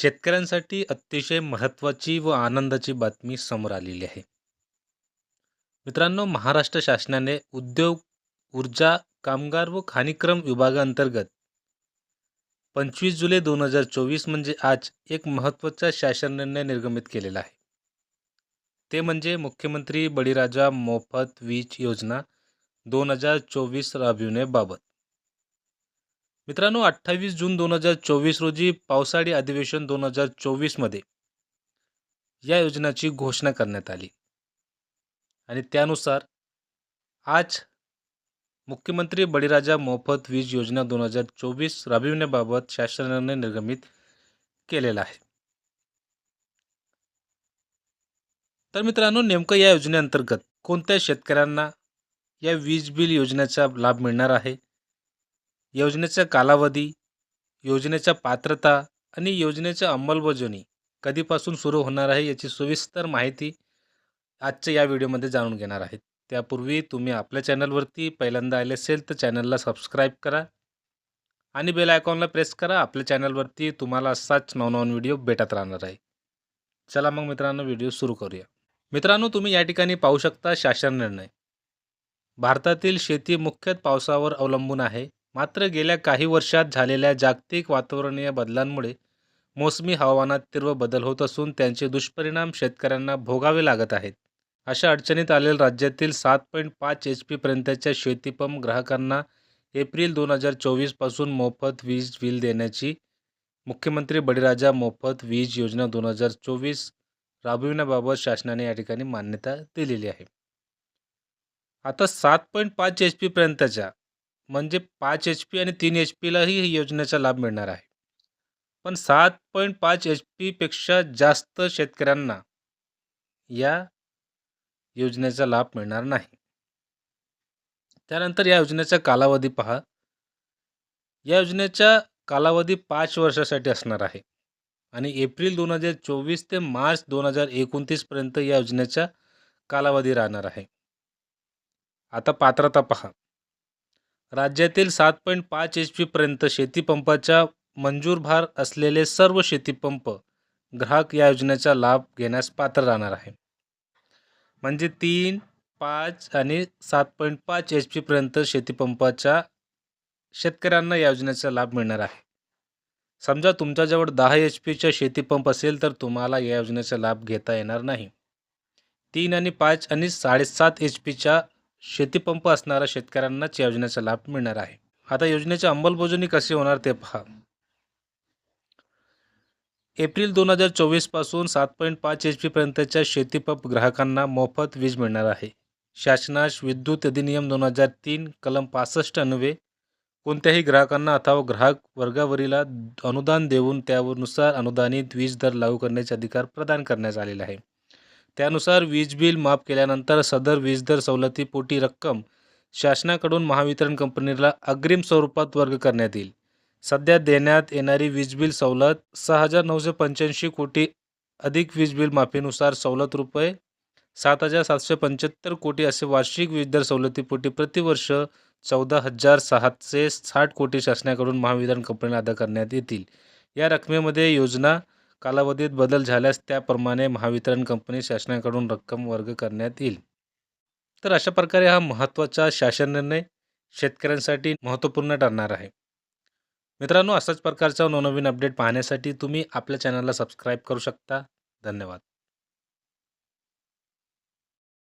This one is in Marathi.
शेतकऱ्यांसाठी अतिशय महत्त्वाची व आनंदाची बातमी समोर आलेली आहे. मित्रांनो महाराष्ट्र शासनाने उद्योग ऊर्जा कामगार व खानिक्रम विभागाअंतर्गत पंचवीस जुलै दोन हजार चोवीस म्हणजे आज एक महत्त्वाचा शासन निर्णय निर्गमित केलेला आहे. ते म्हणजे मुख्यमंत्री बळीराजा मोफत वीज योजना दोन हजार चोवीस राबविण्याबाबत. मित्रांनो अठ्ठावीस जून दोन हजार चोवीस रोजी पावसाळी अधिवेशन दोन हजार चोवीसमध्ये या योजनेची घोषणा करण्यात आली. आणि त्यानुसार आज मुख्यमंत्री बळीराजा मोफत वीज योजना दोन हजार चोवीस राबविण्याबाबत शासनाने निर्गमित केलेला आहे. तर मित्रांनो नेमकं या योजनेअंतर्गत कोणत्या शेतकऱ्यांना या वीज बिल योजनेचा लाभ मिळणार आहे? योजनेचा कालावधी योजनेच्या पात्रता आणि योजनेच्या अंमलबजावणी कधीपासून सुरू होणार आहे याची सविस्तर माहिती आजच्या या व्हिडिओमध्ये जाणून घेणार आहेत. त्यापूर्वी तुम्ही आपल्या चॅनलवरती पहिल्यांदा आले असेल तर चॅनलला सबस्क्राईब करा आणि बेल आयकॉनला प्रेस करा. आपल्या चॅनलवरती तुम्हाला असाच नवनवन व्हिडिओ भेटत राहणार आहे. चला मग मित्रांनो व्हिडिओ सुरू करूया. मित्रांनो तुम्ही या ठिकाणी पाहू शकता शासन निर्णय. भारतातील शेती मुख्यतः पावसावर अवलंबून आहे. मात्र गेल्या काही वर्षात झालेल्या जागतिक वातावरणीय बदलांमुळे मोसमी हवामानात तीव्र बदल होत असून त्यांचे दुष्परिणाम शेतकऱ्यांना भोगावे लागत आहेत. अशा अडचणीत आलेल्या राज्यातील सात पॉईंट पाच एच पीपर्यंतच्या शेतीपंप ग्राहकांना एप्रिल दोन हजार चोवीसपासून मोफत वीज बिल देण्याची मुख्यमंत्री बळीराजा मोफत वीज योजना दोन हजार चोवीस राबविण्याबाबत शासनाने या ठिकाणी मान्यता दिलेली आहे. आता सात पॉईंट पाच एच पीपर्यंतच्या म्हणजे पाच एच पी आणि तीन एच पीलाही ही योजनेचा लाभ मिळणार आहे. पण सात पॉईंट पाच एच पीपेक्षा जास्त शेतकऱ्यांना या योजनेचा लाभ मिळणार नाही. त्यानंतर या योजनेचा कालावधी पहा. या योजनेचा कालावधी पाच वर्षासाठी असणार आहे आणि एप्रिल दोन हजार चोवीस ते मार्च दोन हजार एकोणतीसपर्यंत या योजनेचा कालावधी राहणार आहे. आता पात्रता पहा. राज्यातील सात पॉईंट पाच एच पीपर्यंत शेतीपंपाच्या मंजूर भार असलेले सर्व शेतीपंप ग्राहक या योजनेचा लाभ घेण्यास पात्र राहणार आहे. म्हणजे तीन पाच आणि सात पॉईंट पाच एच पीपर्यंत शेतीपंपाच्या शेतकऱ्यांना या योजनेचा लाभ मिळणार आहे. समजा तुमच्याजवळ दहा एच पीचा शेतीपंप असेल तर तुम्हाला या योजनेचा लाभ घेता येणार नाही. तीन आणि पाच आणि साडेसात एच पीच्या शेतीपंप असणाऱ्या शेतकऱ्यांनाच या योजनेचा लाभ मिळणार आहे. आता योजनेची अंमलबजावणी कशी होणार ते पहा. एप्रिल दोन हजार चोवीसपासून सात पॉईंट पाच एच पीपर्यंतच्या शेतीपंप ग्राहकांना मोफत वीज मिळणार आहे. शासनास विद्युत अधिनियम दोन हजार तीन कलम पासष्ट अन्वे कोणत्याही ग्राहकांना अथवा ग्राहक वर्गावरीला अनुदान देऊन त्यानुसार अनुदानित वीज दर लागू करण्याचे अधिकार प्रदान करण्यात आलेले आहे. त्यानुसार वीज बिल माफ केल्यानंतर सदर वीज दर सवलतीपोटी रक्कम शासनाकडून महावितरण कंपनीला अग्रिम स्वरूपात वर्ग करण्यात येईल. सध्या देण्यात येणारी वीज बिल सवलत सहा हजार नऊशे पंच्याऐंशी कोटी अधिक वीज बिल माफीनुसार सवलत रुपये सात हजार सातशे पंच्याहत्तर कोटी असे वार्षिक वीज दर सवलतीपोटी प्रतिवर्ष चौदा हजार सातशे साठ कोटी शासनाकडून महावितरण कंपनीला अदा करण्यात येतील. या रकमेमध्ये योजना कालावधीत बदल झाल्यास त्याप्रमाणे महावितरण कंपनी शासनाकडून रक्कम वर्ग करण्यात येईल. तर अशा प्रकारे हा महत्त्वाचा शासन निर्णय शेतकऱ्यांसाठी महत्त्वपूर्ण ठरणार आहे. मित्रांनो अशाच प्रकारचा नवनवीन अपडेट पाहण्यासाठी तुम्ही आपल्या चॅनलला सबस्क्राईब करू शकता. धन्यवाद.